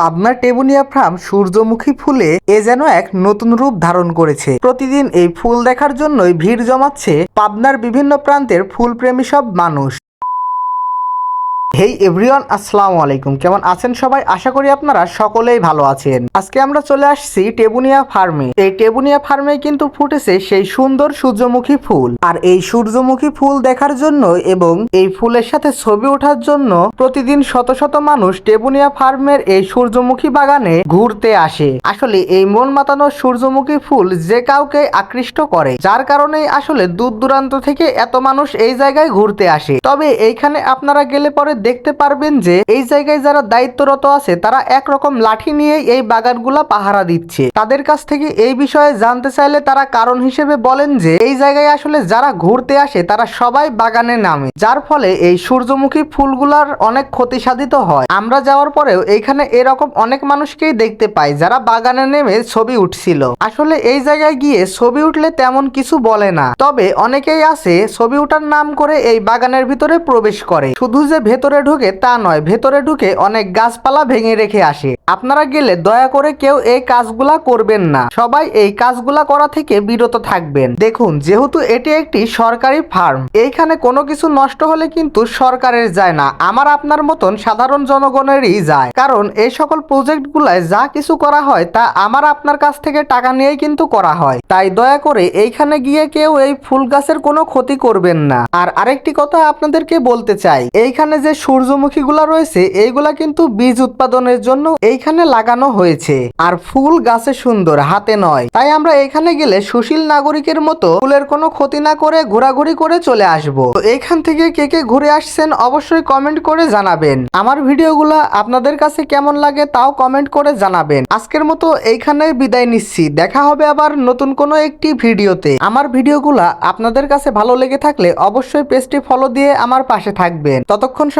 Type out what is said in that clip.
পাবনার টেবুনিয়া ফার্ম সূর্যমুখী ফুলে এ যেন এক নতুন রূপ ধারণ করেছে। প্রতিদিন এই ফুল দেখার জন্যই ভিড় জমাচ্ছে পাবনার বিভিন্ন প্রান্তের ফুলপ্রেমী সব মানুষ। হেই এভরিওয়ান আসসালামু আলাইকুম। কেমন আছেন সবাই? আশা করি আপনারা সকলেই ভালো আছেন। আজকে আমরা চলে আসছি টেবুনিয়া ফার্মে। এই টেবুনিয়া ফার্মে কিন্তু ফুটেছে সেই সুন্দর সূর্যমুখী ফুল। আর এই সূর্যমুখী ফুল দেখার জন্য এবং এই ফুলের সাথে ছবি ওঠার জন্য প্রতিদিন শত শত মানুষ টেবুনিয়া ফার্মের এই সূর্যমুখী বাগানে ঘুরতে আসে। আসলে এই মন মাতানো সূর্যমুখী ফুল যে কাউকে আকৃষ্ট করে, যার কারণেই আসলে দূর দূরান্ত থেকে এত মানুষ এই জায়গায় ঘুরতে আসে। তবে এইখানে আপনারা গেলে পরে দেখতে পারবেন যে এই জায়গায় যারা দায়িত্বরত আছে, তারা একরকম লাঠি নিয়ে এই বাগানগুলা পাহারা দিচ্ছে। তাদের কাছ থেকে এই বিষয়ে জানতে চাইলে তারা কারণ হিসেবে বলেন যে, এই জায়গায় আসলে যারা ঘুরতে আসে, তারা সবাই বাগানে নামে। যার ফলে এই সূর্যমুখী ফুলগুলার অনেক ক্ষতি সাধিত হয়। আমরা যাওয়ার পরেও এইখানে এরকম অনেক মানুষকেই দেখতে পাই যারা বাগানে নেমে ছবি উঠছিল। আসলে এই জায়গায় গিয়ে ছবি উঠলে তেমন কিছু বলে না। তবে অনেকেই আছে, ছবি উঠার নাম করে এই বাগানের ভিতরে প্রবেশ করে। শুধু যে ভেতরে ঢুকে তা নয়, ভেতরে ঢুকে অনেক গাছপালা ভেঙে রেখে আসে। আপনারা গেলে দয়া করে কেউ এই কাজগুলা করবেন না। সবাই এই কাজগুলা করা থেকে বিরত থাকবেন। দেখুন, যেহেতু এটি একটি সরকারি ফার্ম, এইখানে কোনো কিছু নষ্ট হলে কিন্তু সরকারের যায় না। আমার আপনার মতন সাধারণ জনগণেরই যায়। কারণ এই সকল প্রজেক্ট গুলায় যা কিছু করা হয় তা আমার আপনার কাছ থেকে টাকা নিয়েই কিন্তু করা হয়। তাই দয়া করে এইখানে গিয়ে কেউ এই ফুল গাছের কোনো ক্ষতি করবেন না। আর আরেকটি কথা আপনাদেরকে বলতে চাই, এইখানে যে সূর্যমুখী গুলা রয়েছে, এইগুলা কিন্তু বীজ উৎপাদনের জন্য এইখানে লাগানো হয়েছে। আর ফুল গাছে সুন্দর, হাতে নয়। তাই আমরা এখানে গেলে সুশীল নাগরিকের মতো ফুলের কোনো ক্ষতি না করে ঘোরাঘুরি করে চলে আসব। তো এইখান থেকে কে কে ঘুরে আসছেন অবশ্যই কমেন্ট করে জানাবেন। আমার ভিডিওগুলো আপনাদের কাছে কেমন লাগে তাও কমেন্ট করে জানাবেন। আজকের মতো এইখানে বিদায় নিচ্ছি। দেখা হবে আবার নতুন কোনো একটি ভিডিওতে। আমার ভিডিওগুলো আপনাদের কাছে ভালো লেগে থাকলে অবশ্যই পেজটি ফলো দিয়ে আমার পাশে থাকবেন। ততক্ষণ